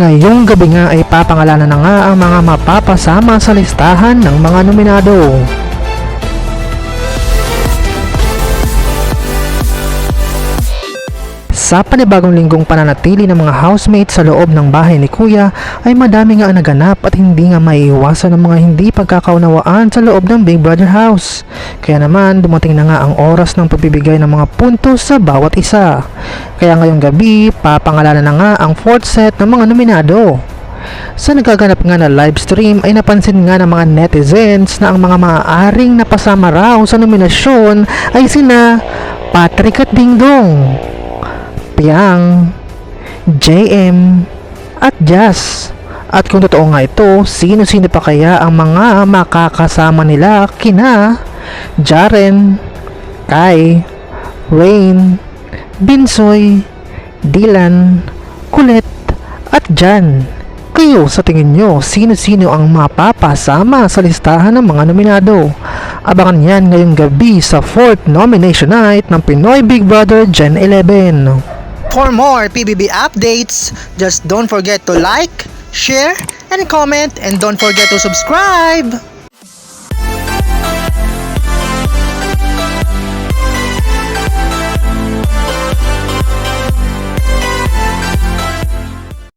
Ngayong gabi nga ay papangalanan na nga ang mga mapapasama sa listahan ng mga nominado. Sa panibagong linggong pananatili ng mga housemates sa loob ng bahay ni Kuya ay madami nga ang naganap at hindi nga maiiwasan ng mga hindi pagkakaunawaan sa loob ng Big Brother house. Kaya naman dumating na nga ang oras ng pagbibigay ng mga puntos sa bawat isa. Kaya ngayong gabi papangalanan na nga ang fourth set ng mga nominado. Sa nagaganap nga na live stream ay napansin nga ng mga netizens na ang mga maaaring napasama raw sa nominasyon ay sina Patrick at Dingdong. Piang, JM, at Jazz. At kung totoo nga ito, sino-sino pa kaya ang mga makakasama nila kina Jaren, Kai, Rain, Binsoy, Dylan, Kulit, at Jan. Kayo sa tingin nyo, sino-sino ang mapapasama sa listahan ng mga nominado? Abangan yan ngayong gabi sa 4th nomination night ng Pinoy Big Brother Gen 11. For more PBB updates, just don't forget to like, share, and comment, and don't forget to subscribe!